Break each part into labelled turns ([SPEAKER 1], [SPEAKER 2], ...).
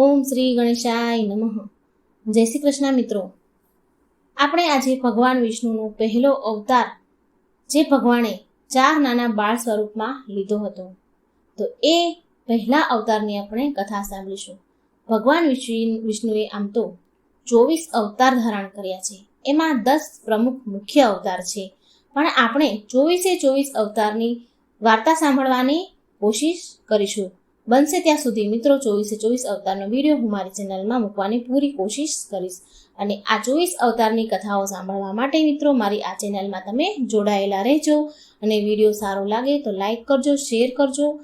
[SPEAKER 1] ઓમ શ્રી ગણેશાય નમઃ. જય શ્રી કૃષ્ણ મિત્રો. આપણે આજે ભગવાન વિષ્ણુનો પહેલો અવતાર, જે ભગવાને ચાર નાના બાળ સ્વરૂપમાં લીધો હતો. તો એ પહેલા અવતારની આપણે કથા સાંભળીશું. ભગવાન વિષ્ણુ, વિષ્ણુએ આમ તો ચોવીસ અવતાર ધારણ કર્યા છે. એમાં દસ પ્રમુખ મુખ્ય અવતાર છે. પણ આપણે ચોવીસે ચોવીસ અવતારની વાર્તા સાંભળવાની કોશિશ કરીશું. બનશે ત્યાં સુધી મિત્રો ચોવીસે ચોવીસ અવતારનો વીડિયો હું મારી ચેનલમાં મૂકવાની પૂરી કોશિશ કરીશ. અને આ ચોવીસ અવતારની કથાઓ સાંભળવા માટે મિત્રો મારી આ ચેનલમાં તમે જોડાયેલા રહેજો. અને વીડિયો સારો લાગે તો લાઈક કરજો, શેર કરજો.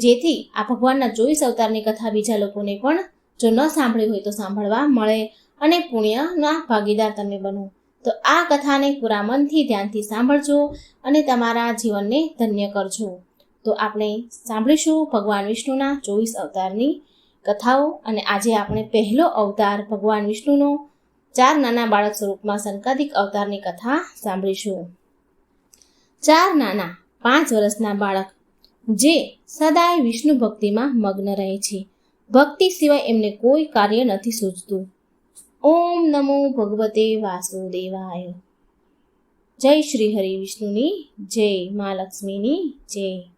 [SPEAKER 1] જેથી આ ભગવાનના ચોવીસ અવતારની કથા બીજા લોકોને પણ જો ન સાંભળી હોય તો સાંભળવા મળે અને પુણ્યના ભાગીદાર તમે બનો. તો આ કથાને પૂરા મનથી ધ્યાનથી સાંભળજો અને તમારા જીવનને ધન્ય કરજો. તો આપણે સાંભળીશું ભગવાન વિષ્ણુના ચોવીસ અવતારની કથાઓ અને આજે આપણે પહેલો અવતાર ભગવાન વિષ્ણુનો ચાર નાના બાળક સ્વરૂપમાં સંકાદિક અવતારની કથા સાંભળીશું. ચાર નાના, પાંચ વર્ષના બાળક, જે સદાય વિષ્ણુ ભક્તિમાં મગ્ન રહે છે. ભક્તિ સિવાય એમને કોઈ કાર્ય નથી સૂચતું. ઓમ નમો ભગવતે વાસુદેવાય. જય શ્રી હરિ વિષ્ણુની જય, મા લક્ષ્મીની જય.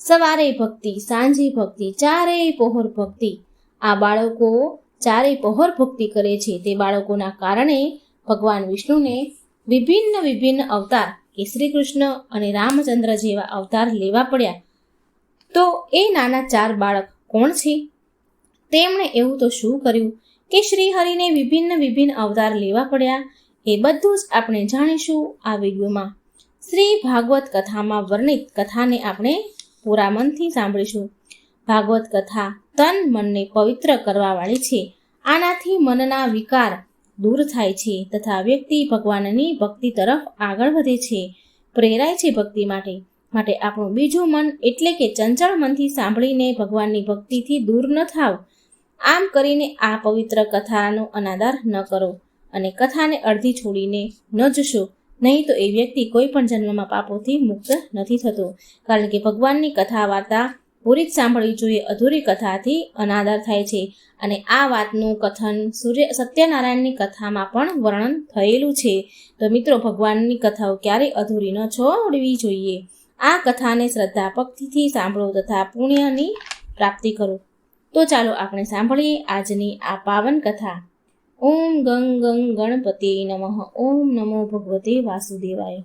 [SPEAKER 1] સવારે ભક્તિ, સાંજે ભક્તિ ચારેય પહોર ભક્તિ. આ બાળકો ચારેય પહોર ભક્તિ કરે છે. તે બાળકોના કારણે ભગવાન વિષ્ણુને વિભિન્ન વિભિન્ન અવતાર કે શ્રી કૃષ્ણ અને રામચંદ્ર જેવા અવતાર લેવા પડ્યા. તો એ નાના ચાર બાળક કોણ છે? તેમણે એવું તો શું કર્યું કે શ્રી હરિને વિભિન્ન વિભિન્ન અવતાર લેવા પડ્યા? એ બધું જ આપણે જાણીશું આ વિડીયોમાં. શ્રી ભાગવત કથામાં વર્ણિત કથાને આપણે પૂરા મનથી સાંભળીશું. ભાગવત કથા તન મનને પવિત્ર કરવાવાળી છે. આનાથી મનના વિકાર દૂર થાય છે તથા વ્યક્તિ ભગવાનની ભક્તિ તરફ આગળ વધે છે. પ્રેરાય છે ભક્તિ માટે. માટે આપણું બીજું મન એટલે કે ચંચળ મનથી સાંભળીને ભગવાનની ભક્તિથી દૂર ન થાવ. આમ કરીને આ પવિત્ર કથાનો અનાદર ન કરો અને કથાને અડધી છોડીને ન જશો. નહીં તો એ વ્યક્તિ કોઈ પણ જન્મમાં પાપોથી મુક્ત નથી થતો. કારણ કે ભગવાનની કથા વાર્તા પૂરી જ સાંભળવી જોઈએ, અધૂરી કથાથી અનાદર થાય છે. અને આ વાતનું કથન સૂર્ય સત્યનારાયણની કથામાં પણ વર્ણન થયેલું છે. તો મિત્રો, ભગવાનની કથાઓ ક્યારેય અધૂરી ન છોડવી જોઈએ. આ કથાને શ્રદ્ધા ભક્તિથી સાંભળો તથા પુણ્યની પ્રાપ્તિ કરો. તો ચાલો આપણે સાંભળીએ આજની આ પાવન કથા. ઓમ ગંગ ગંગ ગણપતિ નમઃ. ઓમ નમો ભગવતે વાસુદેવાય.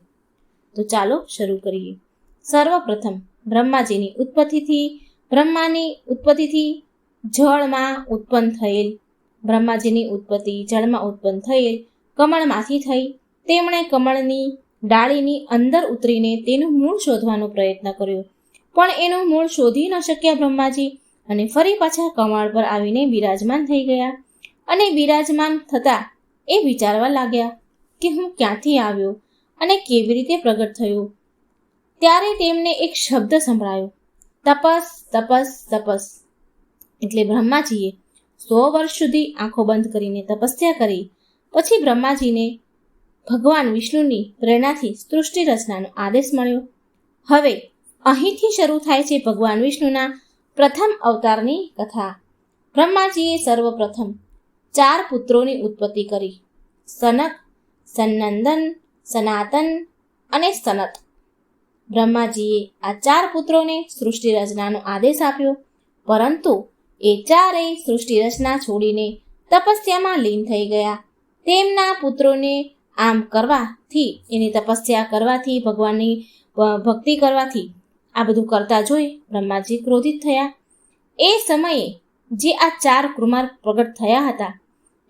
[SPEAKER 1] તો ચાલો શરૂ કરીએ. સર્વપ્રથમ બ્રહ્માજીની ઉત્પત્તિથી, બ્રહ્માની ઉત્પત્તિથી જળમાં ઉત્પન્ન થયેલ, બ્રહ્માજીની ઉત્પત્તિ જળમાં ઉત્પન્ન થયેલ કમળમાંથી થઈ. તેમણે કમળની ડાળીની અંદર ઉતરીને તેનું મૂળ શોધવાનો પ્રયત્ન કર્યો. પણ એનું મૂળ શોધી ન શક્યા બ્રહ્માજી અને ફરી પાછા કમળ પર આવીને બિરાજમાન થઈ ગયા. અને બિરાજમાન થતા એ વિચારવા લાગ્યા કે હું ક્યાંથી આવ્યો અને કેવી રીતે પ્રગટ થયો. ત્યારે તેમને એક શબ્દ સંભળાયો. તપસ તપસ તપસ. એટલે બ્રહ્માજીએ સો વર્ષ સુધી આંખો બંધ કરીને તપસ્યા કરી. પછી બ્રહ્માજીને ભગવાન વિષ્ણુની પ્રેરણાથી સૃષ્ટિ રચનાનો આદેશ મળ્યો. હવે અહીંથી શરૂ થાય છે ભગવાન વિષ્ણુના પ્રથમ અવતારની કથા. બ્રહ્માજીએ સર્વપ્રથમ ચાર પુત્રોની ઉત્પત્તિ કરી. સનક સનંદન સનાતન અને સનત. બ્રહ્માજીએ આ ચાર પુત્રોને સૃષ્ટિ રચનાનો આદેશ આપ્યો. પરંતુ એ ચારેય સૃષ્ટિ રચના છોડીને તપસ્યામાં લીન થઈ ગયા. તેમના પુત્રોને આમ કરવાથી, એની તપસ્યા કરવાથી, ભગવાનની ભક્તિ કરવાથી આ બધું કરતા જોઈ બ્રહ્માજી ક્રોધિત થયા. એ સમયે જે આ ચાર કુમાર પ્રગટ થયા હતા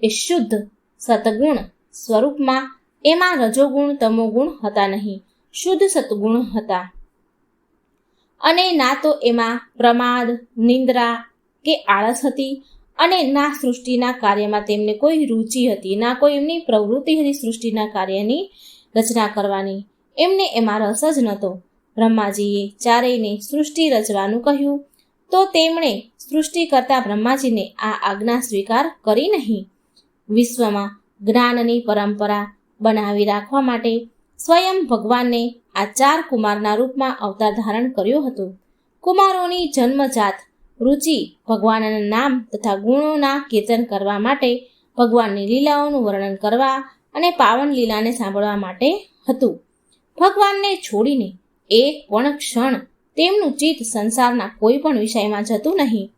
[SPEAKER 1] એ શુદ્ધ સતગુણ સ્વરૂપમાં એમાં રજોગુણ તમોગુણ હતા નહીં, શુદ્ધ સતગુણ હતા. અને ના તો એમાં પ્રમાદ, નિંદ્રા કે આળસ હતી અને ના સૃષ્ટિના કાર્યમાં તેમને કોઈ રુચિ હતી, ના કોઈ એમની પ્રવૃત્તિ હતી સૃષ્ટિના કાર્યની રચના કરવાની. એમને એમાં રસ જ નહોતો. બ્રહ્માજીએ ચારેયને સૃષ્ટિ રચવાનું કહ્યું તો તેમણે સૃષ્ટિ કરતા બ્રહ્માજીને આ આજ્ઞા સ્વીકાર કરી નહીં. વિશ્વમાં જ્ઞાનની પરંપરા બનાવી રાખવા માટે સ્વયં ભગવાનને આ ચાર કુમારના રૂપમાં અવતાર ધારણ કર્યો હતો. કુમારોની જન્મજાત રુચિ ભગવાનના નામ તથા ગુણોના કીર્તન કરવા માટે ભગવાનની લીલાઓનું વર્ણન કરવા અને પાવન લીલાને સાંભળવા માટે હતું. ભગવાનને છોડીને એક પણ ક્ષણ તેમનું ચિત્ત સંસારના કોઈ પણ વિષયમાં જતું નહીં.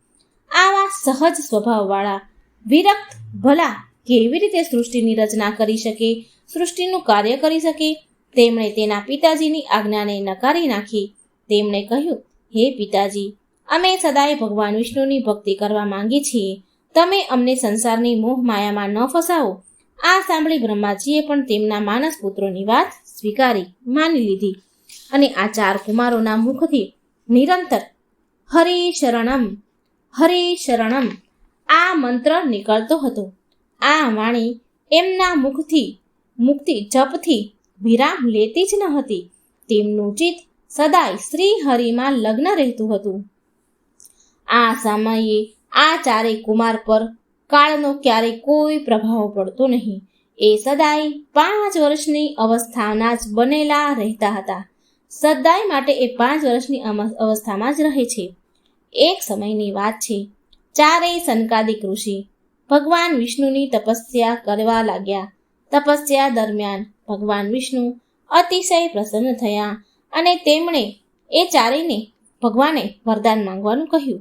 [SPEAKER 1] આવા સહજ સ્વભાવવાળા, વિરક્ત, ભલા કેવી રીતે સૃષ્ટિની રચના કરી શકે, સૃષ્ટિનું કાર્ય કરી શકે? તેમણે તેના પિતાજીની આજ્ઞાને નકારી નાખી. તેમણે કહ્યું, હે પિતાજી, અમે સદાય ભગવાન વિષ્ણુની ભક્તિ કરવા માંગીએ છીએ. તમે અમને સંસારની મોહ માયામાં ન ફસાવો. આ સાંભળી બ્રહ્માજીએ પણ તેમના માનસ પુત્રોની વાત સ્વીકારી, માની લીધી. અને આ ચાર કુમારોના મુખથી નિરંતર, હરે શરણમ હરે શરણમ, આ મંત્ર નીકળતો હતો. આ વાણી એમના મુખથી, મુક્તિ જપથી વિરામ લેતી જ ન હતી. તેમનું ચિત્ત સદાય શ્રી હરિમાં લગ્ન રહેતું હતું. આ સમયે આ ચારેય કુમાર પર કાળનો ક્યારેય કોઈ પ્રભાવ પડતો નહીં. એ સદાય પાંચ વર્ષની અવસ્થાના જ બનેલા રહેતા હતા. સદાય માટે એ પાંચ વર્ષની અવસ્થામાં જ રહે છે. એક સમયની વાત છે, ચારેય સનકાદિક ઋષિ ભગવાન વિષ્ણુની તપસ્યા કરવા લાગ્યા. તપસ્યા દરમિયાન ભગવાન વિષ્ણુ અતિશય પ્રસન્ન થયા અને તેમણે એ ચારેયને ભગવાને વરદાન માંગવાનું કહ્યું.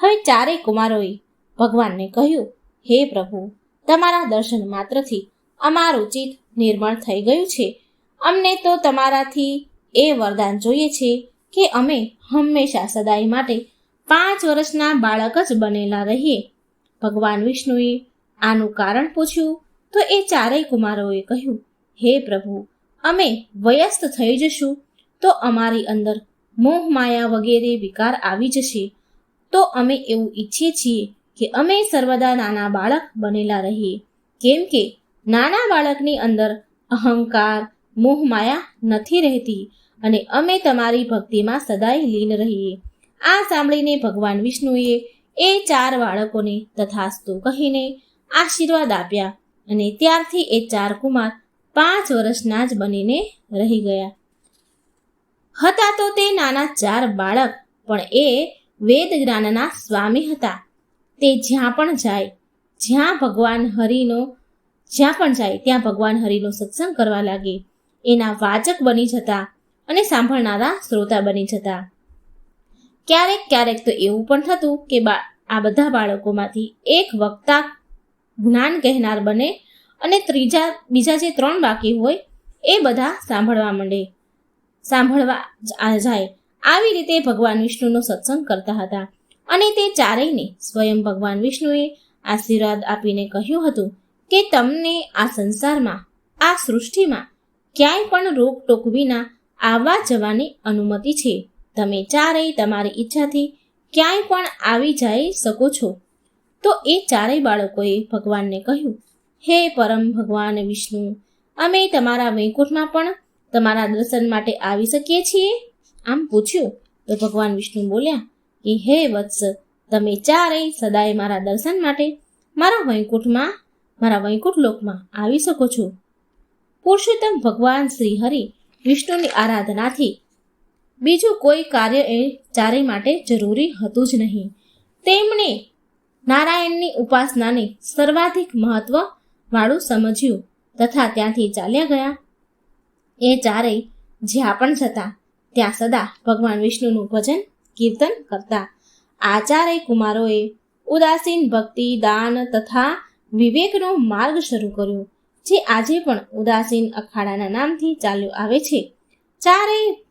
[SPEAKER 1] હવે ચારેય કુમારોએ ભગવાનને કહ્યું, હે પ્રભુ, તમારા દર્શન માત્રથી અમારું ચિત્ત નિર્મળ થઈ ગયું છે. અમને તો તમારાથી એ વરદાન જોઈએ છે કે અમે હંમેશા સદાય માટે પાંચ વર્ષના બાળક જ બનેલા રહીએ. ભગવાન વિષ્ણુએ આનું કારણ પૂછ્યું, તો એ ચારેય કુમારોએ કહ્યું, હે પ્રભુ, અમે વયસ્ત થઈ જશું, તો અમારી અંદર મોહ માયા વગેરે વિકાર આવી જશે. તો અમે એવું ઈચ્છીએ છીએ કે અમે સર્વદા નાના બાળક બનેલા રહીએ. કેમ કે નાના બાળકની અંદર અહંકાર, મોહ માયા નથી રહેતી અને અમે તમારી ભક્તિમાં સદાય લીન રહીએ. આ સાંભળીને ભગવાન વિષ્ણુએ એ ચાર બાળકોને તથાસ્તુ કહીને આશીર્વાદ આપ્યા અને ત્યારથી એ ચાર કુમાર પાંચ વર્ષના જ બનીને રહી ગયા. હતા તો તે નાના ચાર બાળક, પણ એ વેદ જ્ઞાનના સ્વામી હતા. તે જ્યાં પણ જાય, જ્યાં ભગવાન હરિનો, જ્યાં પણ જાય, ત્યાં ભગવાન હરિનો સત્સંગ કરવા લાગે. એના વાચક બની જતા અને સાંભળનારા શ્રોતા બની જતા. ક્યારેક ક્યારેક તો એવું પણ થતું કે આ બધા બાળકોમાંથી એક વક્તા જ્ઞાન કહેનાર બને અને ત્રીજા બીજા જે ત્રણ બાકી હોય, એ બધા સાંભળવા માંડે. સાંભળવા જાય. આવી રીતે ભગવાન વિષ્ણુનો સત્સંગ કરતા હતા. અને તે ચારેયને સ્વયં ભગવાન વિષ્ણુએ આશીર્વાદ આપીને કહ્યું હતું કે તમને આ સંસારમાં, આ સૃષ્ટિમાં ક્યાંય પણ રોકટોક વિના આવવા જવાની અનુમતિ છે. તમે ચારેય તમારી ઈચ્છાથી ક્યાંય પણ આવી જઈ શકો છો. તો એ ચારેય બાળકોએ ભગવાનને કહ્યું, હે પરમ ભગવાન વિષ્ણુ, અમે તમારા વૈકુંઠમાં પણ તમારા દર્શન માટે આવી શકીએ છીએ? આમ પૂછ્યું. તો ભગવાન વિષ્ણુ બોલ્યા, કે હે વત્સ, તમે ચારેય સદાય મારા દર્શન માટે મારા વૈકુંઠમાં, મારા વૈકુંઠ લોકમાં આવી શકો છો. પુરુષોત્તમ ભગવાન શ્રી હરિ વિષ્ણુની આરાધનાથી બીજું કોઈ કાર્ય એ ચારેય માટે જરૂરી હતું જ નહીં. તેમણે નારાયણની ઉપાસનાને સર્વાધિક મહત્વ વાળું સમજ્યું તથા ત્યાંથી ચાલ્યા ગયા. એ ચારેય જ્યાં પણ જતા, ત્યાં સદા ભગવાન વિષ્ણુનું ભજન, કીર્તન કરતા. આ ચારેય કુમારોએ ઉદાસીન ભક્તિ, દાન તથા વિવેકનો માર્ગ શરૂ કર્યો, જે આજે પણ ઉદાસીન અખાડાના નામથી ચાલ્યો આવે છે. ચારેય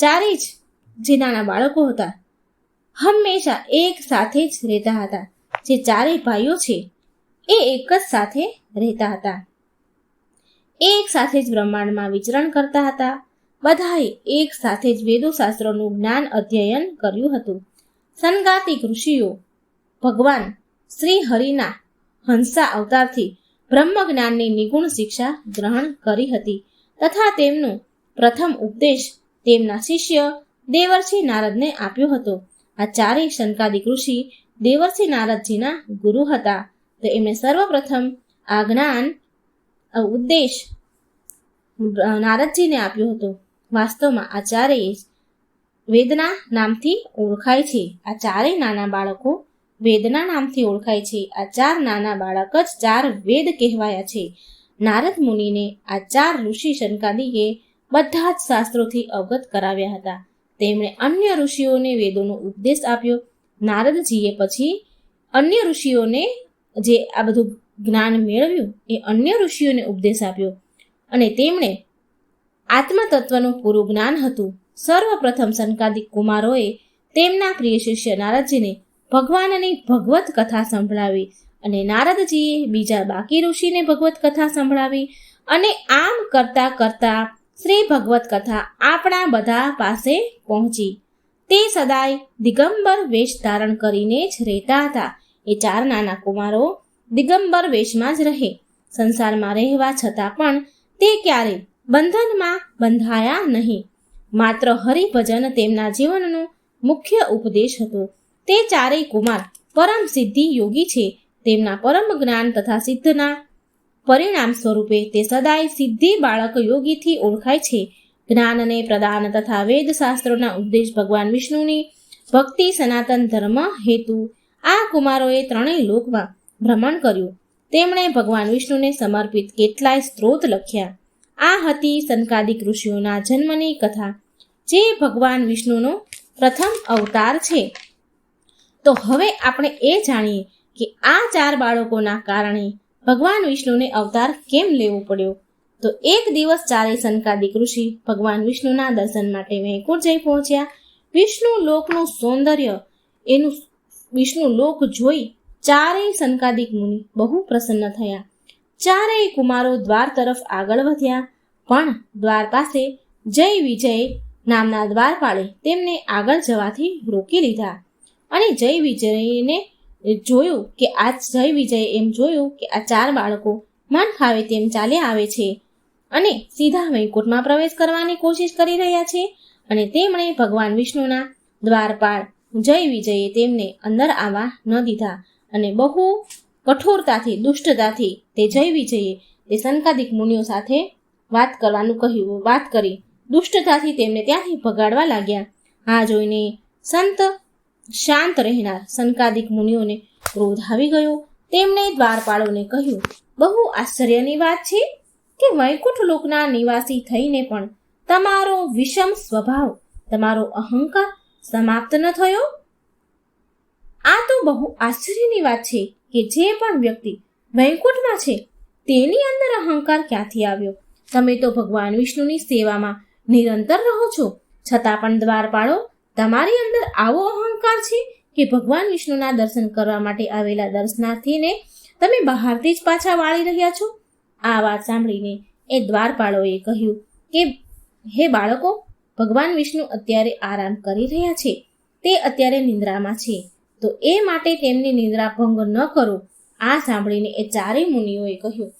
[SPEAKER 1] ચારેય જ જે નાના બાળકો હતા. હંમેશા એક સાથે જ રહેતા હતા. જે ચારેય ભાઈઓ છે, એ એક જ સાથે રહેતા હતા. એક સાથે જ બ્રહ્માંડમાં વિચરણ કરતા હતા. બધાએ એક સાથે જ વેદો શાસ્ત્રોનું જ્ઞાન અધ્યયન કર્યું હતું. સંગાતિક ઋષિઓ ભગવાન શ્રી હરિના હંસા અવતારથી બ્રહ્મ જ્ઞાનની નિગુણ શિક્ષા ગ્રહણ કરી હતી તથા તેમનો પ્રથમ ઉપદેશ તેમના શિષ્ય દેવર્ષિ નારદને આપ્યો હતો. આ ચારેય શંકાદિક ઋષિ દેવર્ષિ નારદજીના ગુરુ હતા. તો એમણે સર્વપ્રથમ આ જ્ઞાન ઉદ્દેશ નારદજીને આપ્યો હતો. વાસ્તવમાં આ ચારેય વેદના નામથી ઓળખાય છે. આ ચારેય નાના બાળકો વેદના નામથી ઓળખાય છે. આ ચાર નાના બાળક જ ચાર વેદ કહેવાયા છે. નારદ મુનિને આ ચાર ઋષિ શનકાદિકે બધા જ શાસ્ત્રોથી અવગત કરાવ્યા હતા. તેમણે અન્ય ઋષિઓને વેદોનો ઉપદેશ આપ્યો. નારદજીએ પછી અન્ય ઋષિઓને જે આ બધું જ્ઞાન મેળવ્યું એ અન્ય ઋષિઓને ઉપદેશ આપ્યો. અને તેમણે આત્મતત્વનું પૂરું જ્ઞાન હતું. સર્વપ્રથમ સંકાદિક કુમારોએ તેમના પ્રિય શિષ્ય નારદજીને ભગવાનની ભગવત કથા સંભળાવી અને નારદજીએ બીજા બાકી ઋષિને ભગવત કથા સંભળાવી અને આમ કરતા કરતા શ્રી ભગવત કથા આપણા બધા પાસે પહોંચી. તે સદાય દિગંબર વેશ ધારણ કરીને જ રહેતા હતા. એ ચાર નાના કુમારો દિગંબર વેશમાં જ રહે. સંસારમાં રહેવા છતાં પણ તે ક્યારે બંધનમાં બંધાયા નહીં. માત્ર હરિભજન તેમના જીવનનો મુખ્ય ઉપદેશ હતો. તે ચારેય કુમાર પરમ સિદ્ધિ યોગી છે. તેમના પરમ જ્ઞાન તથા સિદ્ધના પરિણામ સ્વરૂપે તે સદાય સિદ્ધિ બાળક યોગીથી ઓળખાય છે. જ્ઞાનને પ્રદાન તથા વેદ શાસ્ત્રોના ઉપદેશ ભગવાન વિષ્ણુની ભક્તિ, સનાતન ધર્મ હેતુ આ કુમારોએ ત્રણેય લોકમાં ભ્રમણ કર્યું. તેમણે ભગવાન વિષ્ણુને સમર્પિત કેટલાય સ્ત્રોત લખ્યા. આ હતી સંકાદિક ઋષિઓના જન્મની કથા. જે ભગવાન વિષ્ણુનો પ્રથમ અવતાર છે. તો હવે આપણે એ જાણીએ કે આ ચાર બાળકોના કારણે ભગવાન વિષ્ણુને અવતાર કેમ લેવો પડ્યો? તો એક દિવસ ચારેય સંકાદિક ઋષિ ભગવાન વિષ્ણુના દર્શન માટે વૈકુંઠ જઈ પહોંચ્યા. વિષ્ણુ લોકનું સૌંદર્ય, એનું વિષ્ણુ લોક જોઈ ચારેય સંકાદિક મુનિ બહુ પ્રસન્ન થયા. ચારેય કુમારો દ્વાર તરફ આગળ વધ્યા, પણ દ્વાર પાસે જય વિજય નામના દ્વારપાળે તેમને આગળ જવાથી રોકી લીધા. અને જય વિજયને જોયું કે આ જય વિજય એમ જોયું કે આ ચાર બાળકો મન ફાવે તેમ ચાલ્યા આવે છે. અને સીધા વૈકુંઠમાં પ્રવેશ કરવાની કોશિશ કરી રહ્યા છે અને તેમણે ભગવાન વિષ્ણુના દ્વારપાળ જય વિજયે તેમને અંદર આવવા ન દીધા અને બહુ કઠોરતાથી, દુષ્ટતાથી તે જય વિજયે તે સંકાદિક મુનિઓ સાથે વાત કરવાનું કહ્યું, વાત કરી. દુષ્ટતાથી તેમને ત્યાંથી ભગાડવા લાગ્યા. આ જોઈને સંત શાંત રહેનાર સંકાદિક મુનિઓને ક્રોધ આવી ગયો. તેમણે દ્વારપાળોને કહ્યું, બહુ આશ્ચર્યની વાત છે કે વૈકુંઠ લોકના નિવાસી થઈને પણ તમારો વિષમ સ્વભાવ, તમારો અહંકાર સમાપ્ત ન થયો? આ તો બહુ આશ્ચર્યની વાત છે કે જે પણ વ્યક્તિ વૈકુંઠમાં છે, તેની અંદર અહંકાર ક્યાંથી આવ્યો? તમે તો ભગવાન વિષ્ણુની સેવામાં નિરંતર રહો છો. છતાં પણ દ્વારપાળો તમારી અંદર આવો અહંકાર છે કે ભગવાન વિષ્ણુના દર્શન કરવા માટે આવેલા દર્શનાર્થીને તમે બહારથી જ પાછા વાળી રહ્યા છો? આ વાત સાંભળીને એ દ્વારપાળોએ કહ્યું કે, હે બાળકો, ભગવાન વિષ્ણુ અત્યારે આરામ કરી રહ્યા છે. તે અત્યારે નિંદ્રામાં છે. તો એ માટે તેમની નિંદ્રા ભંગ ન કરો. આ સાંભળીને એ ચારેય મુનિઓએ કહ્યું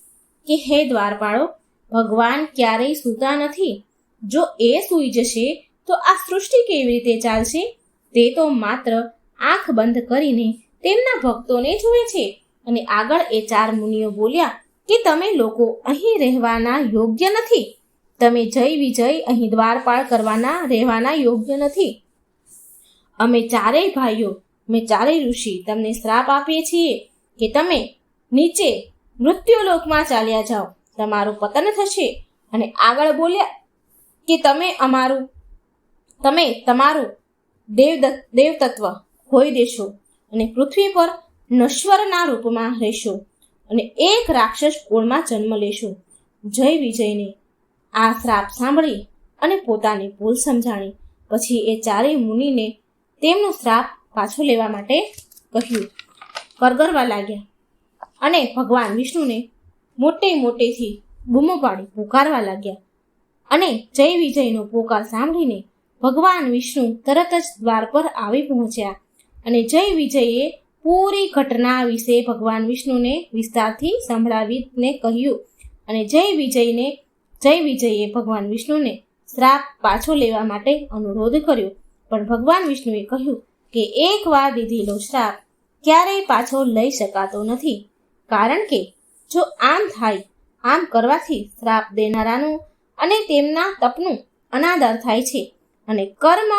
[SPEAKER 1] કે, હે દ્વારપાળો, ભગવાન ક્યારેય સૂતા નથી. જો એ સૂઈ જશે તો આ સૃષ્ટિ કેવી રીતે ચાલશે? તે તો માત્ર આંખ બંધ કરીને તેમના ભક્તોને જુએ છે. અને આગળ એ ચાર મુનિઓ બોલ્યા કે તમે લોકો અહીં રહેવાના યોગ્ય નથી. તમે જય વિજય અહીં દ્વારપાળ કરવાના રહેવાના યોગ્ય નથી. અમે ચારેય ભાઈઓ મેં ચારેય ઋષિ તમને શ્રાપ આપીએ છીએ કે તમે નીચે મૃત્યુલોકમાં ચાલ્યા જાઓ. તમારું પતન થશે. અને આગળ બોલ્યા કે તમે અમારું તમે તમારું દેવ દેવતત્વ ખોઈ દેશો અને પૃથ્વી પર નશ્વરના રૂપમાં રહેશો અને એક રાક્ષસ કુળમાં જન્મ લેશો. જય વિજયને. આ શ્રાપ સાંભળી અને પોતાની ભૂલ સમજાણી. પછી એ ચારેય મુનિને તેમનો શ્રાપ પાછો લેવા માટે કહ્યું. કરગરવા લાગ્યા અને ભગવાન વિષ્ણુને મોટે મોટેથી બૂમો પાડી પુકારવા લાગ્યા અને જય વિજયનો પોકાર સાંભળીને ભગવાન વિષ્ણુ તરત જ દ્વાર પર આવી પહોંચ્યા અને જય વિજયે પૂરી ઘટના વિશે ભગવાન વિષ્ણુને વિસ્તારથી સંભળાવીને કહ્યું અને જય વિજયને, જય વિજયે ભગવાન વિષ્ણુને શ્રાપ પાછો લેવા માટે અનુરોધ કર્યો. પણ ભગવાન વિષ્ણુએ કહ્યું કે એકવાર દીધેલો શ્રાપ ક્યારેય પાછો લઈ શકાતો નથી. કારણ કે જો આમ થાય, આમ કરવાથી શ્રાપ દેનારાનું અને તેમના તપનું અનાદર થાય છે. અને કર્મ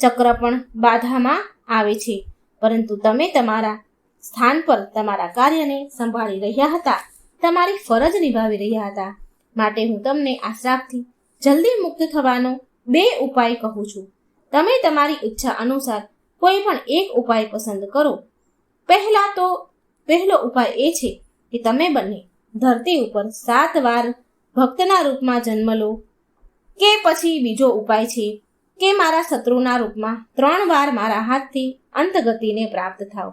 [SPEAKER 1] ચક્ર પણ બાધામાં આવે છે. પરંતુ તમે તમારા સ્થાન પર તમારા કાર્યને સંભાળી રહ્યા હતા. તમારી ફરજ નિભાવી રહ્યા હતા. માટે હું તમને આ શ્રાપથી જલ્દી મુક્ત થવાનો બે ઉપાય કહું છું. તમે તમારી ઈચ્છા અનુસાર કોઈ પણ એક ઉપાય પસંદ કરો. પહેલા તો, પહેલો ઉપાય એ છે કે તમે બંને ધરતી ઉપર સાત વાર ભક્તના રૂપમાં જન્મ લો કે પછી બીજો ઉપાય છે કે મારા શત્રુના રૂપમાં ત્રણ વાર મારા હાથથી અંતગતિને પ્રાપ્ત થાવ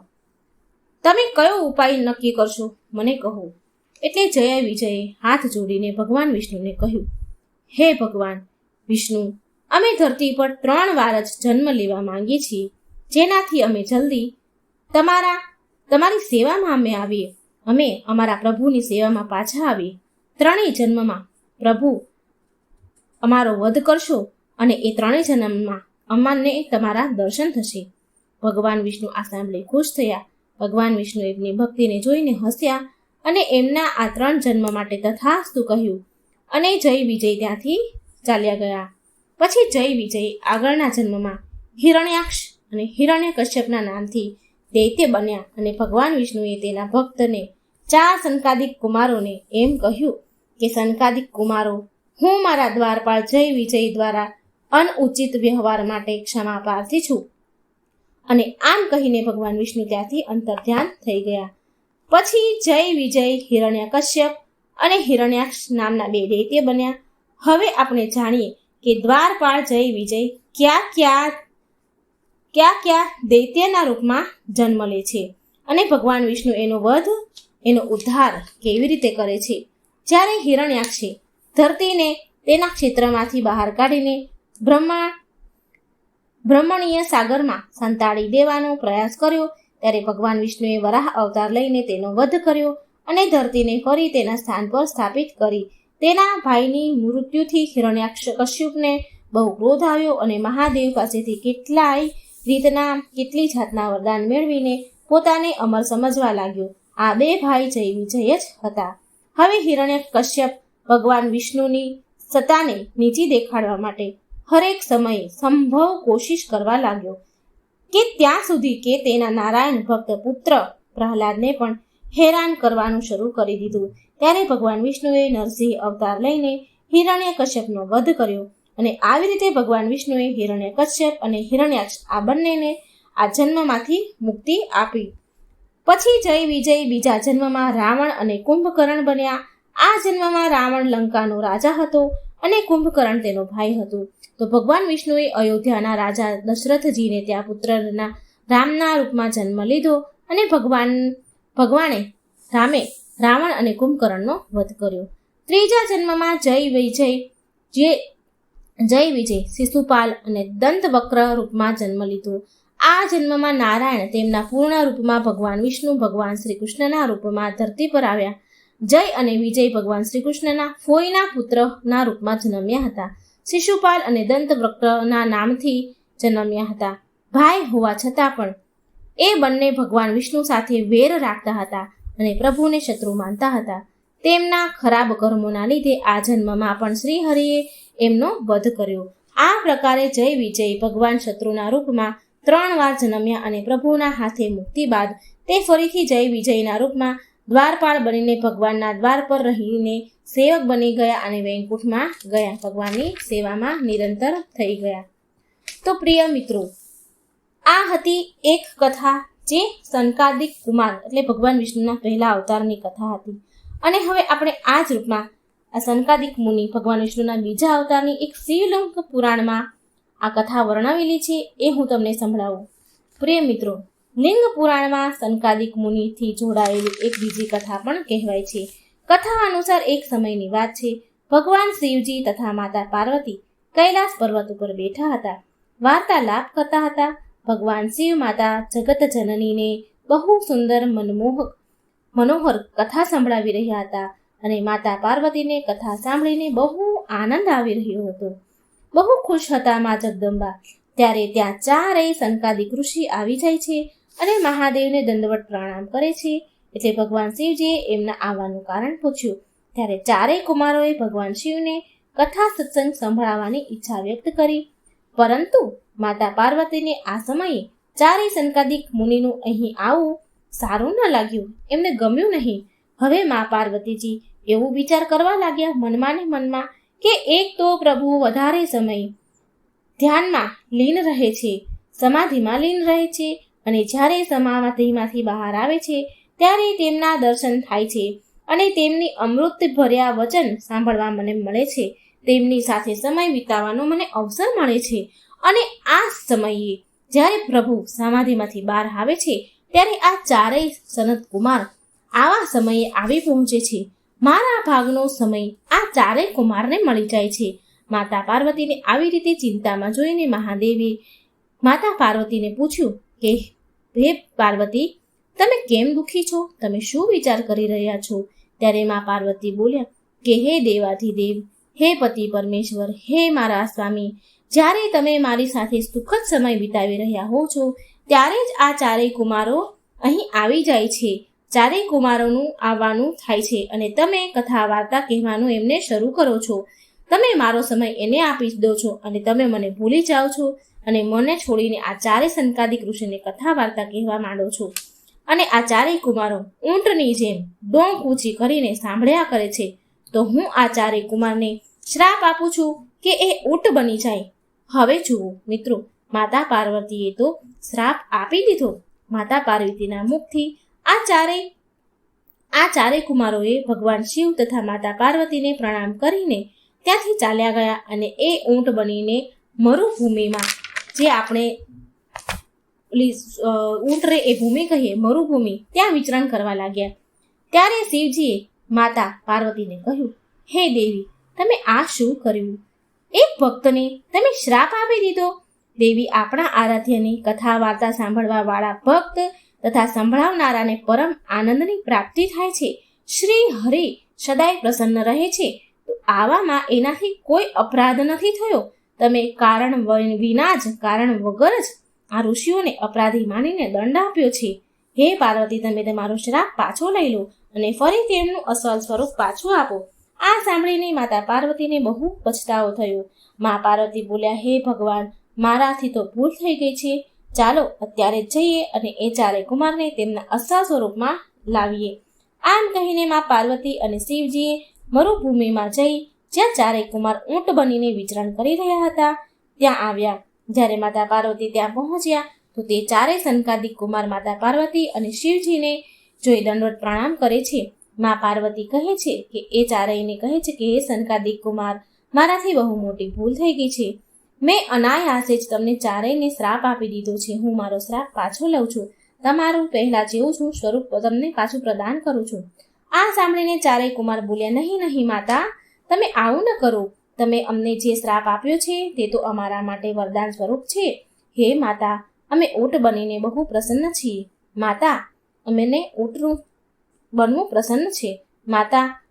[SPEAKER 1] તમે કયો ઉપાય નક્કી કરશો? મને કહો. એટલે જયા વિજયે હાથ જોડીને ભગવાન વિષ્ણુને કહ્યું, હે ભગવાન, વિષ્ણુ, અમે ધરતી પર ત્રણ વાર જ જન્મ લેવા માંગીએ છીએ, જેનાથી અમે જલ્દી તમારા, તમારી સેવામાં અમે આવીએ. અમે અમારા પ્રભુની સેવામાં પાછા આવીએ. ત્રણેય જન્મમાં પ્રભુ અમારો વધ કરશો અને એ ત્રણેય જન્મમાં અમને તમારા દર્શન થશે. ભગવાન વિષ્ણુ આ સાંભળી ખુશ થયા. ભગવાન વિષ્ણુ એમની ભક્તિને જોઈને હસ્યા અને એમના આ ત્રણ જન્મ માટે તથાસ્તુ કહ્યું. અને જય વિજય ત્યાંથી ચાલ્યા ગયા. પછી જય વિજય આગળના જન્મમાં હિરણ્યાક્ષ અને હિરણ્ય કશ્યપના નામથી દૈત્ય બન્યા અને ભગવાન વિષ્ણુએ તેના ભક્તને ચાર સંકાદિક કુમારોને એમ કહ્યું કે, સંકાદિક કુમારો, હું મારા દ્વારપાળ જય વિજય દ્વારા અનઉચિત વ્યવહાર માટે ક્ષમા પ્રાર્થી છું. અને આમ કહીને ભગવાન વિષ્ણુ ત્યાંથી અંતર્ધ્યાન થઈ ગયા. પછી જય વિજય હિરણ્ય કશ્યપ અને હિરણ્યાક્ષ નામના બે દૈત્ય બન્યા. હવે આપણે જાણીએ કે દ્વારપાળ જય વિજય ક્યાં ક્યાં ક્યાં ક્યાં દૈત્યના રૂપમાં જન્મ લે છે અને ભગવાન વિષ્ણુ એનો વધ, એનો ઉદ્ધાર કેવી રીતે કરે છે? જ્યારે હિરણ્યાક્ષે ધરતીને તેના ક્ષેત્રમાંથી બહાર કાઢીને બ્રહ્મા બ્રહ્મણીય સાગરમાં સંતાડી દેવાનો પ્રયાસ કર્યો. ત્યારે ભગવાન વિષ્ણુએ વરાહ અવતાર લઈને તેનો વધ કર્યો અને ધરતીને ફરી તેના સ્થાન પર સ્થાપિત કરી. તેના ભાઈની મૃત્યુથી હિરણ્યાક્ષ કશ્યપને બહુ ક્રોધ આવ્યો અને મહાદેવ પાસેથી કેટલાય રીતના કેટલી જાતના વરદાન મેળવીને પોતાને અમર સમજવા લાગ્યો. આ બે ભાઈ જય વિજય જ હતા. હવે હિરણ્ય કશ્યપ ભગવાન વિષ્ણુની સત્તાને નીચી દેખાડવા માટે હરેક સમયે સંભવ કોશિશ કરવા લાગ્યો કે ત્યાં સુધી કે તેના નારાયણ ભક્ત પુત્ર પ્રહલાદને પણ હેરાન કરવાનું શરૂ કરી દીધું. ત્યારે ભગવાન વિષ્ણુએ નરસિંહ અવતાર લઈને હિરણ્ય કશ્યપનો વધ કર્યો અને આવી રીતે ભગવાન વિષ્ણુએ હિરણ્ય કશ્યપ અને હિરણ્યાક્ષ આ બંનેને આ જન્મમાંથી મુક્તિ આપી. પછી જય વિજય બીજા જન્મમાં રાવણ અને કુંભકર્ણ બન્યા. આ જન્મમાં રાવણ લંકાનો રાજા હતો. અને કુંભકર્ણ તેનો ભાઈ હતો. તો ભગવાન વિષ્ણુએ અયોધ્યાના રાજા દશરથજીને ત્યાં પુત્રના રામના રૂપમાં જન્મ લીધો અને ભગવાન, ભગવાને રામે રાવણ અને કુંભકર્ણનો વધ કર્યો. ત્રીજા જન્મમાં જય વિજય, જે, જય વિજય, શિશુપાલ અને દંતવક્ર રૂપમાં જન્મ લીધો. આ જન્મમાં નારાયણ તેમના પૂર્ણ રૂપમાં ભગવાન વિષ્ણુ, ભગવાન શ્રી કૃષ્ણના રૂપમાં ધરતી પર આવ્યા. જય અને વિજય ભગવાન શ્રી કૃષ્ણના ફોઈના પુત્રના રૂપમાં જન્મ્યા હતા. શિશુપાલ અને દંતવ્રક્તના નામથી જન્મ્યા હતા. ભાઈ હોવા છતાં પણ એ બંને ભગવાન વિષ્ણુ સાથે વેર રાખતા હતા અને પ્રભુને શત્રુ માનતા હતા. તેમના ખરાબ કર્મોના લીધે આ જન્મમાં પણ શ્રીહરિએ એમનો વધ કર્યો. આ પ્રકારે જય વિજય ભગવાન શત્રુના રૂપમાં ત્રણ વાર જન્મ્યા અને પ્રભુના હાથે મુક્તિ બાદ તે ફરીથી જય વિજયના રૂપમાં દ્વારપાળ બનીને ભગવાનના દ્વાર પર રહીને સેવક બની ગયા અને વૈકુંઠમાં ગયા. ભગવાનની સેવામાં નિરંતર થઈ ગયા. તો પ્રિય મિત્રો, આ હતી એક કથા જે સંકાદિક કુમાર એટલે ભગવાન વિષ્ણુના પહેલા અવતારની કથા હતી. અને હવે આપણે આ જ રૂપમાં આ સંકાદિક મુનિ ભગવાન વિષ્ણુના બીજા અવતારની એક શિવલિંગ પુરાણમાં આ કથા વર્ણવેલી છે એ હું તમને સંભળાવું. પ્રિય મિત્રો લિંગ પુરાણમાં સંકાદિક મુનિથી જોડાયેલી એક બીજી કથા પણ કહેવાય છે. કથા અનુસાર એક સમયની વાત છે. ભગવાન શિવજી તથા માતા પાર્વતી કૈલાસ પર્વત ઉપર બેઠા હતા. વાર્તાલાપ કરતા હતા. ભગવાન શિવ માતા જગત જનનીને બહુ સુંદર મનમોહક, મનોહર કથા સંભળાવી રહ્યા હતા અને માતા પાર્વતીને કથા સાંભળીને બહુ આનંદ આવી રહ્યો હતો. બહુ ખુશ હતા મા જગદંબા. ત્યારે ત્યાં ચારેય સંકાદિક ઋષિ આવી જાય છે. અને મહાદેવને દંડવત પ્રણામ કરે છે. એટલે ભગવાન શિવજીએ એમના આવવાનું કારણ પૂછ્યું. ત્યારે ચારેય કુમારોએ ભગવાન શિવને કથા સત્સંગ સંભળાવવાની ઈચ્છા વ્યક્ત કરી. પરંતુ માતા પાર્વતીને આ સમયે ચારેય સંકાદિક મુનિનું અહીં આવવું સારું ન લાગ્યું. એમને ગમ્યું નહીં. હવે મા પાર્વતીજી એવું વિચાર કરવા લાગ્યા મનમાં ને મનમાં કે એક તો પ્રભુ વધારે સમય ધ્યાનમાં લીન રહે છે, સમાધિમાં લીન રહે છે અને જ્યારે સમાધિમાંથી બહાર આવે છે, ત્યારે તેમના દર્શન થાય છે અને તેમની અમૃત ભર્યા વચન સાંભળવા મને મળે છે. તેમની સાથે સમય વિતાવવાનો મને અવસર મળે છે અને આ સમયે જ્યારે પ્રભુ સમાધિમાંથી બહાર આવે છે, ત્યારે આ ચારેય સનત કુમાર આવા સમયે આવી પહોંચે છે. મારા ભાગનો સમય આ ચારેય કુમારને મળી જાય છે. માતા પાર્વતીને આવી રીતે ચિંતામાં જોઈને મહાદેવે માતા પાર્વતીને પૂછ્યું કે હે પાર્વતી, તમે કેમ દુઃખી છો? તમે શું વિચાર કરી રહ્યા છો? ત્યારે મા પાર્વતી બોલ્યા, કે હે દેવાધિદેવ, હે પતિ પરમેશ્વર, હે મારા સ્વામી, જ્યારે તમે મારી સાથે સુખદ સમય વિતાવી રહ્યા હો છો, ત્યારે જ આ ચારેય કુમારો અહીં આવી જાય છે. ચારેય કુમારોનું આવવાનું થાય છે અને તમે કથા વાર્તા કહેવાનું એમને શરૂ કરો છો. તમે મારો સમય એને આપી દો છો અને તમે મને ભૂલી જાઓ છો. અને મને છોડીને આ ચારે સંકાદિક ઋષિને કથા વાર્તા કહેવા માંડો છો. અને આ ચારેય કુમારો ઊંટની જેમ ડોંક ઊંચી કરીને સાંભળ્યા કરે છે. તો હું આ ચારેય કુમારને શ્રાપ આપું છું કે એ ઊંટ બની જાય. હવે જુઓ મિત્રો, માતા પાર્વતીએ તો શ્રાપ આપી દીધો. માતા પાર્વતીના મુખથી આ ચારેય આ ચારેય કુમારોએ ભગવાન શિવ તથા માતા પાર્વતીને પ્રણામ કરીને ત્યાંથી ચાલ્યા ગયા અને એ ઊંટ બનીને મરુભૂમિમાં જે આપણે ઉતરે એ ભૂમિ કહીએ, મરુભૂમિ, ત્યાં વિચરણ કરવા લાગ્યા. ત્યારે શિવજીએ માતા પાર્વતીને કહ્યું, હે દેવી, તમે આ શું કર્યું? એક ભક્તને તમે શ્રાપ આપી દીધો? દેવી આપણા આરાધ્યની કથા, વાર્તા સાંભળવા વાળા ભક્ત તથા સંભળાવનારાને પરમ આનંદની પ્રાપ્તિ થાય છે. શ્રી હરિ સદાય પ્રસન્ન રહે છે. તો આવામાં એનાથી કોઈ અપરાધ નથી થયો. તમે કારણ વિના જ, કારણ વગર જ આ ઋષિઓને અપરાધી માનીને દંડ આપ્યો છે. હે પાર્વતી, તમે તમારો શ્રાપ પાછો લઈ લો અને ફરી તેમનું અસલ સ્વરૂપ પાછું આપો. આ સાંભળીને માતા પાર્વતીને બહુ પછતાવો થયો. મા પાર્વતી બોલ્યા, હે ભગવાન, મારાથી તો ભૂલ થઈ ગઈ છે. ચાલો, અત્યારે જઈએ અને એ ચારે કુમારને તેમના અસલ સ્વરૂપમાં લાવીએ. આમ કહીને મા પાર્વતી અને શિવજીએ મરુભૂમિમાં જઈ જ્યાં ચારેય કુમાર ઊંટ બનીને વિચરણ કરી રહ્યા હતા. ત્યાં આવ્યા. જ્યારે માતા પાર્વતી ત્યાં પહોંચ્યા, તો તે ચારેય સંકાદિક કુમાર માતા પાર્વતી અને શિવજીને જોઈ દંડવત પ્રણામ કરે છે. મા પાર્વતી કહે છે કે, એ ચારેયને કહે છે કે, હે સંકાદિક કુમાર, મારાથી બહુ મોટી ભૂલ થઈ ગઈ છે. મેં અનાયાસે જ તમને ચારેયને શ્રાપ આપી દીધો છે. હું મારો શ્રાપ પાછો લઉં છું. તમારું પહેલા જેવું છું સ્વરૂપ તમને પાછું પ્રદાન કરું છું. આ સાંભળીને ચારેય કુમાર બોલ્યા, નહીં નહીં, માતા. તમે આવું ન કરો. તમે અમને જે શ્રાપ આપ્યો છે તે તો અમારા માટે વરદાન સ્વરૂપ છે. હે માતા, અમે ઊંટ બનીને બહુ પ્રસન્ન છીએ. માતા, અમને ઊંટનું બનવું પ્રસન્ન છે. માતા,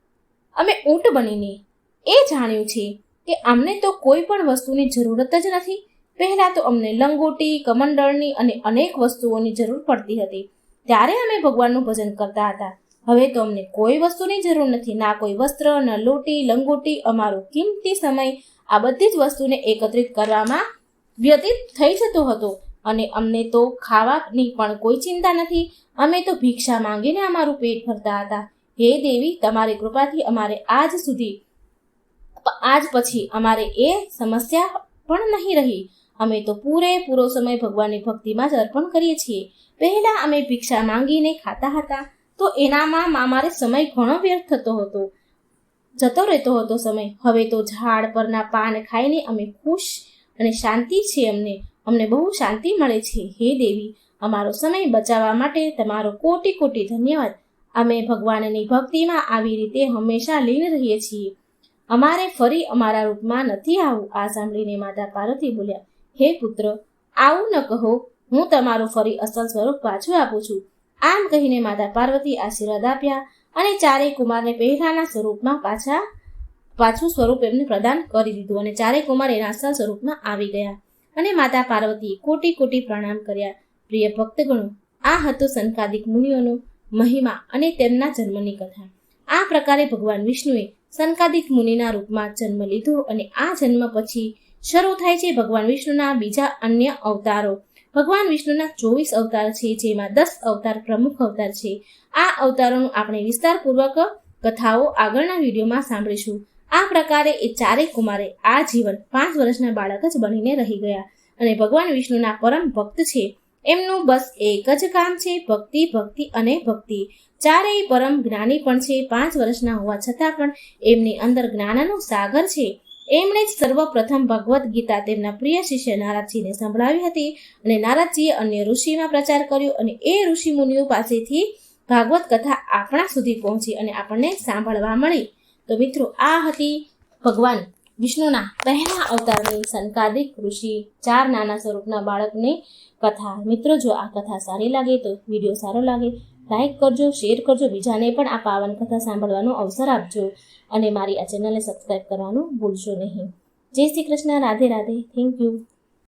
[SPEAKER 1] અમે ઊંટ બનીને એ જાણ્યું છે કે અમને તો કોઈ પણ વસ્તુની જરૂરત જ નથી. પહેલાં તો અમને લંગોટી, કમંડળની અને અનેક વસ્તુઓની જરૂર પડતી હતી. ત્યારે અમે ભગવાનનું ભજન કરતા હતા. હવે તો અમને કોઈ વસ્તુની જરૂર નથી, ના કોઈ વસ્ત્ર, ન લોટી, લંગોટી, અમારો કિંમતી સમય, આ બધી જ વસ્તુને એકત્રિત કરવામાં વ્યતીત થઈ જતો હતો. અને અમને તો ખાવાની પણ કોઈ ચિંતા નથી. અમે તો ભિક્ષા માંગીને અમારું પેટ ભરતા હતા. હે દેવી, તમારી કૃપાથી અમારે આજ સુધી, આજ પછી અમારે એ સમસ્યા પણ નહીં રહી. અમે તો પૂરેપૂરો સમય ભગવાનની ભક્તિમાં જ અર્પણ કરીએ છીએ. પહેલાં અમે ભિક્ષા માંગીને ખાતા હતા. તો એનામાં અમારે સમય ઘણો વ્યર્થ થતો હતો. જતો રહેતો હતો સમય. હવે તો ઝાડ પરના પાન ખાઈને અમે ખુશ અને શાંતિ છે અમને. અમને બહુ શાંતિ મળે છે. હે દેવી, અમારો સમય બચાવવા માટે તમારો કોટી કોટી ધન્યવાદ. અમે ભગવાનની ભક્તિમાં આવી રીતે હંમેશા લીન રહીએ છીએ. અમારે ફરી અમારા રૂપમાં નથી આવવું આ સાંભળીને માતા પાર્વતી બોલ્યા, હે પુત્ર, આવું ન કહો. હું તમારું ફરી અસલ સ્વરૂપ પાછું આપું છું. આમ કહીને માતા પાર્વતી આશીર્વાદ આપ્યા અને ચારેય કુમારને પહેલાના સ્વરૂપમાં પાછા, પાછું સ્વરૂપ એમને પ્રદાન કરી દીધું અને ચારેય કુમાર એના અસલ સ્વરૂપમાં આવી ગયા. અને માતા પાર્વતીએ કોટી કોટી પ્રણામ કર્યા. પ્રિય ભક્તગણો, આ હતો સંકાદિક મુનિઓનો મહિમા અને તેમના જન્મની કથા. આ પ્રકારે ભગવાન વિષ્ણુએ સંકાદિક મુનિના રૂપમાં જન્મ લીધો અને આ જન્મ પછી શરૂ થાય છે ભગવાન વિષ્ણુના બીજા અન્ય અવતારો. ભગવાન વિષ્ણુના ચોવીસ અવતાર છે, જેમાં દસ અવતાર પ્રમુખ અવતાર છે. આ અવતારોનું આપણે વિસ્તારપૂર્વક કથાઓ આગળના વિડીયોમાં સાંભળીશું. આ પ્રકારે એ ચારેય કુમારે આ જીવન પાંચ વર્ષના બાળક જ બનીને રહી ગયા અને ભગવાન વિષ્ણુના પરમ ભક્ત છે. એમનું બસ એક જ કામ છે, ભક્તિ ભક્તિ અને ભક્તિ. ચારેય પરમ જ્ઞાની પણ છે, પાંચ વર્ષના હોવા છતાં પણ એમની અંદર જ્ઞાનનો સાગર છે. એમણે જ સર્વપ્રથમ ભગવદ્ ગીતા તેમના પ્રિય શિષ્ય નારદજીને સંભળાવી હતી અને નારાજજીએ અન્ય ઋષિમાં પ્રચાર કર્યો અને એ ઋષિ મુનિઓ પાસેથી ભાગવત કથા આપણા સુધી પહોંચી અને આપણને સાંભળવા મળી. તો મિત્રો, આ હતી ભગવાન વિષ્ણુના પહેલા અવતારની સંકાદિક ઋષિ ચાર નાના સ્વરૂપના બાળકની કથા. મિત્રો, જો આ કથા સારી લાગે તો વીડિયો સારો લાગે લાઈક કરજો શેર કરજો, બીજાને પણ આ પાવન કથા સાંભળવાનો અવસર આપજો. અને મારી આ ચેનલને સબસ્ક્રાઈબ કરવાનું ભૂલશો નહીં. જય શ્રી કૃષ્ણ, રાધે રાધે. Thank you